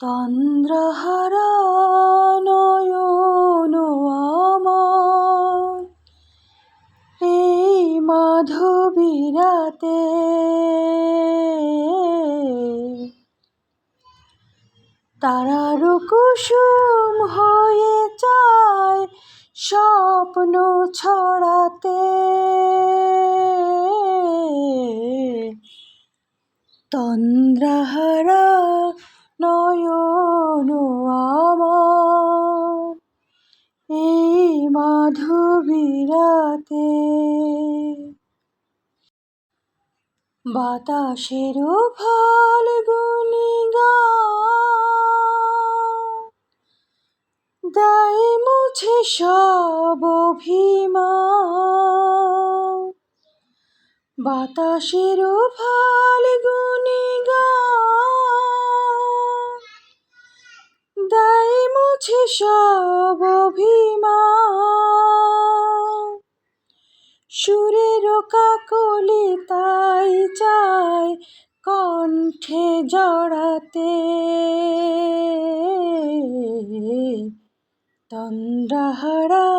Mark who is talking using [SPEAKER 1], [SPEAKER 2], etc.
[SPEAKER 1] তন্দ্রাহারা নয়ন আমার। এই মাধবীরাতে তারার কুসুম হয়ে চায় স্বপ্ন ছড়াতে। তন্দ্রাহারা এই মাধবীরাতে বাতাসেরও গান দেয় মুছে সব অভিমান। বাতাসেরও ফাল্গুনি আছে সব অভিমান। সুরের কাকলি তাই চায় কণ্ঠে জড়াতে। তন্দ্রাহারা